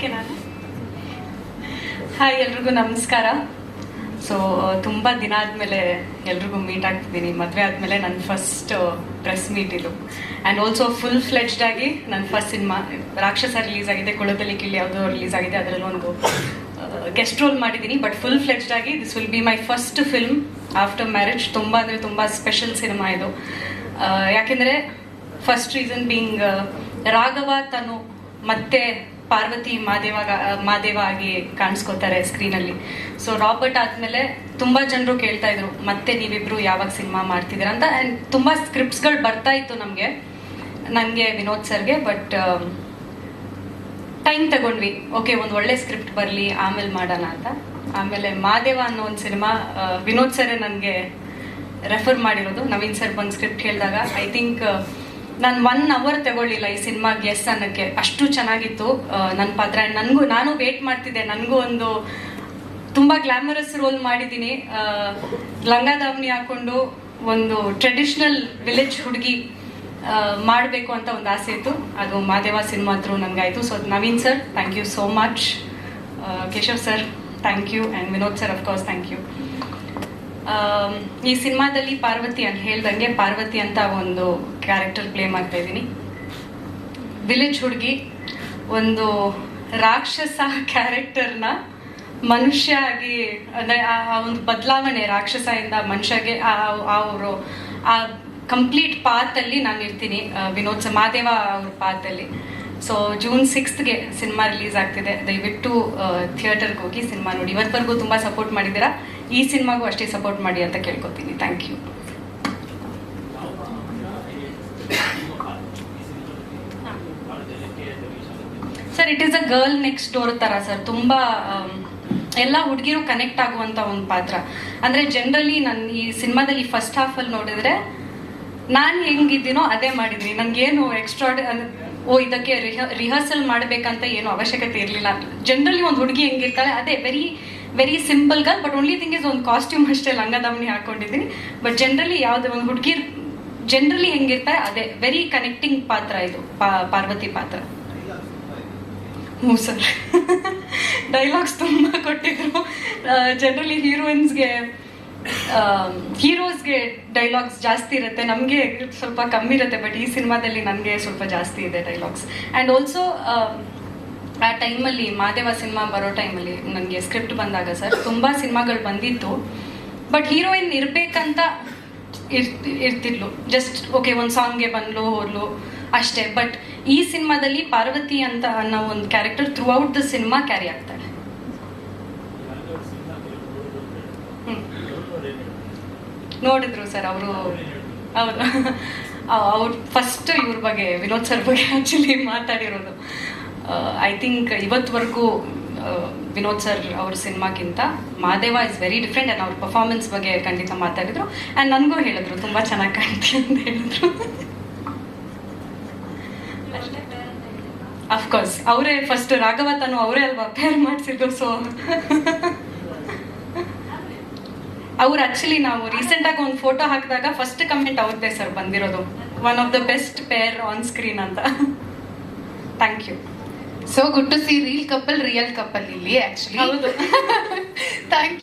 Okay ನಾನು? Hi ಎಲ್ರಿಗೂ ನಮಸ್ಕಾರ. ಸೊ ತುಂಬ ದಿನ ಆದಮೇಲೆ ಎಲ್ರಿಗೂ ಮೀಟ್ ಆಗ್ತಿದ್ದೀನಿ. ಮದುವೆ ಆದಮೇಲೆ ನನ್ನ ಫಸ್ಟ್ ಪ್ರೆಸ್ ಮೀಟ್ ಇದು. ಆ್ಯಂಡ್ ಆಲ್ಸೋ ಫುಲ್ ಫ್ಲೆಡ್ಜ್ಡ್ ಆಗಿ ನನ್ನ ಫಸ್ಟ್ ಸಿನಿಮಾ ರಾಕ್ಷಸ ರಿಲೀಸ್ ಆಗಿದೆ. ಕುಳದಲ್ಲಿ ಕಿಳಿ ಯಾವುದೋ ರಿಲೀಸ್ ಆಗಿದೆ. ಅದರಲ್ಲಿ ಒಂದು ಗೆಸ್ಟ್ ರೋಲ್ ಮಾಡಿದ್ದೀನಿ. ಬಟ್ ಫುಲ್ ಫ್ಲೆಡ್ಜ್ಡ್ ಆಗಿ this will be my first film after marriage ತುಂಬ ಅಂದರೆ ತುಂಬ ಸ್ಪೆಷಲ್ ಸಿನಿಮಾ ಇದು. ಯಾಕೆಂದರೆ ಫಸ್ಟ್ ರೀಸನ್ ಬೀಂಗ್ ರಾಘವ ತನು ಮತ್ತೆ ಪಾರ್ವತಿ ಮಾದೇವ ಮಾದೇವ ಆಗಿ ಕಾಣಿಸ್ಕೋತಾರೆ ಸ್ಕ್ರೀನಲ್ಲಿ ಸೊ ರಾಬರ್ಟ್ ಆದಮೇಲೆ ತುಂಬ ಜನರು ಕೇಳ್ತಾ ಇದ್ರು, ಮತ್ತೆ ನೀವಿಬ್ರು ಯಾವಾಗ ಸಿನಿಮಾ ಮಾಡ್ತಿದ್ದೀರಾ? ಅಂತ. ಆ್ಯಂಡ್ ತುಂಬ ಸ್ಕ್ರಿಪ್ಟ್ಸ್ಗಳು ಬರ್ತಾ ಇತ್ತು ನಮಗೆ ನನಗೆ ವಿನೋದ್ ಸರ್ಗೆ ಬಟ್ ಟೈಮ್ ತಗೊಂಡ್ವಿ. ಓಕೆ ಒಂದು ಒಳ್ಳೆ ಸ್ಕ್ರಿಪ್ಟ್ ಬರಲಿ, ಆಮೇಲೆ ಮಾಡೋಣ ಅಂತ. ಆಮೇಲೆ ಮಾದೇವ ಅನ್ನೋ ಒಂದು ಸಿನಿಮಾ ವಿನೋದ್ ಸರೇ ನನಗೆ ರೆಫರ್ ಮಾಡಿರೋದು. ನವೀನ್ ಸರ್ ಬಂದು ಸ್ಕ್ರಿಪ್ಟ್ ಹೇಳಿದಾಗ ಐ ಥಿಂಕ್ ನಾನು ಒನ್ ಅವರ್ ತಗೊಳ್ಳಿಲ್ಲ ಈ ಸಿನಿಮಾ ಗೆಸ್ ಅನ್ನೋಕ್ಕೆ. ಅಷ್ಟು ಚೆನ್ನಾಗಿತ್ತು. ನನ್ನ ಪಾತ್ರ. ನನಗೂ ನಾನು ವೇಟ್ ಮಾಡ್ತಿದ್ದೆ. ನನಗೂ ಒಂದು ತುಂಬ ಗ್ಲಾಮರಸ್ ರೋಲ್ ಮಾಡಿದ್ದೀನಿ. ಲಂಗಾ ದಾವಣಿ ಹಾಕೊಂಡು ಒಂದು ಟ್ರೆಡಿಷ್ನಲ್ ವಿಲೇಜ್ ಹುಡುಗಿ ಮಾಡಬೇಕು ಅಂತ ಒಂದು ಆಸೆ ಇತ್ತು. ಅದು Madeva cinema through ನನಗಾಯಿತು so Naveen sir thank you so much Keshav sir thank you and Vinod sir of course thank you ಈ ಸಿನಿಮಾದಲ್ಲಿ ಪಾರ್ವತಿ ಅಂತ ಹೇಳ್ದಂಗೆ ಪಾರ್ವತಿ ಅಂತ ಒಂದು ಕ್ಯಾರೆಕ್ಟರ್ ಪ್ಲೇ ಮಾಡ್ತಾ ಇದ್ದೀನಿ. ವಿಲೇಜ್ ಹುಡುಗಿ, ಒಂದು ರಾಕ್ಷಸ ಕ್ಯಾರೆಕ್ಟರ್ನ ಮನುಷ್ಯ ಆಗಿ ಅಂದರೆ ಆ ಒಂದು ಬದಲಾವಣೆ ರಾಕ್ಷಸದಿಂದ ಮನುಷ್ಯಗೆ ಅವರು ಆ ಕಂಪ್ಲೀಟ್ ಪಾತಲ್ಲಿ ನಾನು ಇರ್ತೀನಿ ವಿನೋದ್ ಸ- ಮಾದೇವ ಅವ್ರ ಪಾತಲ್ಲಿ ಸೊ ಜೂನ್ ಸಿಕ್ಸ್ತ್ಗೆ ಸಿನಿಮಾ ರಿಲೀಸ್ ಆಗ್ತಿದೆ. ದಯವಿಟ್ಟು ಥಿಯೇಟರ್ಗೆ ಹೋಗಿ ಸಿನಿಮಾ ನೋಡಿ. ಇವತ್ತವರೆಗೂ ತುಂಬ ಸಪೋರ್ಟ್ ಮಾಡಿದ್ದೀರಾ? ಈ ಸಿನಿಮಾಗೂ ಅಷ್ಟೇ ಸಪೋರ್ಟ್ ಮಾಡಿ ಅಂತ ಕೇಳ್ಕೊತೀನಿ. Thank you sir it is a girl next door ತರ ಸರ್ ತುಂಬಾ ಆಮ್, ಎಲ್ಲ ಹುಡುಗಿರು ಕನೆಕ್ಟ್ ಆಗುವಂತ ಒಂದು ಪಾತ್ರ. ಅಂದ್ರೆ ಜನರಲಿ ನಾನು ಈ ಸಿನಿಮಾದಲ್ಲಿ ಫಸ್ಟ್ ಹಾಫ್ ಅಲ್ಲಿ ನೋಡಿದ್ರೆ ನಾನು ಹೆಂಗಿದ್ದೀನೋ ಅದೇ ಮಾಡಿದ್ನಿ ನನ್ಗೇನು ಎಕ್ಸ್ಟ್ರಾ ಓ ಇದಕ್ಕೆ ರಿಹರ್ಸಲ್ ಮಾಡಬೇಕಂತ ಏನು ಅವಶ್ಯಕತೆ ಇರಲಿಲ್ಲ. ಜನರಲಿ ಒಂದು ಹುಡುಗಿ ಹೆಂಗಿರ್ತಾಳೆ ಅದೇ very very simple girl but only thing is ಒಂದು ಕಾಸ್ಟ್ಯೂಮ್ ಅಷ್ಟೇ ಲಂಗ ದಾವಣಿ ಹಾಕೊಂಡಿದ್ದೀನಿ. ಬಟ್ ಜನರಲಿ ಯಾವುದೇ ಒಂದು ಹುಡುಗಿ ಜನರಲಿ ಹೆಂಗಿರ್ತಾರೆ ಅದೇ ವೆರಿ ಕನೆಕ್ಟಿಂಗ್ ಪಾತ್ರ ಇದು ಪಾರ್ವತಿ ಪಾತ್ರ. ಹ್ಞೂ ಡೈಲಾಗ್ಸ್ ತುಂಬ ಕೊಟ್ಟಿದ್ರು. ಜನರಲಿ ಹೀರೋಯಿನ್ಸ್ಗೆ ಹೀರೋಸ್ಗೆ ಡೈಲಾಗ್ಸ್ ಜಾಸ್ತಿ ಇರುತ್ತೆ. ನಮಗೆ ಸ್ವಲ್ಪ ಕಮ್ಮಿ ಇರುತ್ತೆ ಬಟ್ ಈ ಸಿನಿಮಾದಲ್ಲಿ ನನಗೆ ಸ್ವಲ್ಪ ಜಾಸ್ತಿ ಇದೆ ಡೈಲಾಗ್ಸ್ ಆ್ಯಂಡ್ ಆಲ್ಸೋ ಆ ಟೈಮಲ್ಲಿ ಮಾದೇವ ಸಿನಿಮಾ ಬರೋ ಟೈಮಲ್ಲಿ ನನಗೆ ಸ್ಕ್ರಿಪ್ಟ್ ಬಂದಾಗ ಸರ್ ತುಂಬ ಸಿನಿಮಾಗಳು ಬಂದಿತ್ತು. ಬಟ್ ಹೀರೋಯಿನ್ ಇರಬೇಕಂತ ಇರ್ತಿ ಇರ್ತಿದ್ಲು. ಜಸ್ಟ್ ಓಕೆ ಒಂದು ಸಾಂಗ್ಗೆ ಬಂದ್ಲು ಹೋದ್ಲು ಅಷ್ಟೇ ಬಟ್ ಈ ಸಿನಿಮಾದಲ್ಲಿ ಪಾರ್ವತಿ ಅಂತ ಅನ್ನೋ ಒಂದು character throughout the cinema carry ಆಗ್ತಾಳೆ. ನೋಡಿದ್ರು ಸರ್ ಅವರು. ಅವರು ಅವ್ರು ಫಸ್ಟ್ ಇವ್ರ ಬಗ್ಗೆ, ವಿನೋದ್ ಸರ್ ಬಗ್ಗೆ ಆ್ಯಕ್ಚುಲಿ ಮಾತಾಡಿರೋದು. ಐ ಥಿಂಕ್ ಇವತ್ತುವರೆಗೂ ವಿನೋದ್ ಸರ್ ಅವ್ರ ಸಿನಿಮಾಗಿಂತ Madeva is very different and ಅವ್ರ ಪರ್ಫಾರ್ಮೆನ್ಸ್ ಬಗ್ಗೆ ಖಂಡಿತ ಮಾತಾಡಿದ್ರು. ಆ್ಯಂಡ್ ನನಗೂ ಹೇಳಿದ್ರು, ತುಂಬ ಚೆನ್ನಾಗಿ ಕಾಣ್ತೀವಿ ಅಂತ ಹೇಳಿದ್ರು. ಅಫ್ಕೋರ್ಸ್ ಅವರೇ ಫಸ್ಟ್ ರಾಘವ ತಾನು ಅವರೇ ಅಲ್ವಾ? ಪೇರ್ ಮಾಡಿಸಿದ್ದು ಸೊ ಅವ್ರು ಆಕ್ಚುಲಿ ನಾವು ರೀಸೆಂಟ್ ಆಗಿ ಒಂದು ಫೋಟೋ ಹಾಕಿದಾಗ ಫಸ್ಟ್ ಕಮೆಂಟ್ ಅವ್ರದ್ದೇ ಸರ್ ಬಂದಿರೋದು. One of the best pair on screen ಅಂತ. Thank you so good to see reel couple real couple ಇಲ್ಲಿ ಆಕ್ಚುಲಿ ಹೌದು. ಥ್ಯಾಂಕ್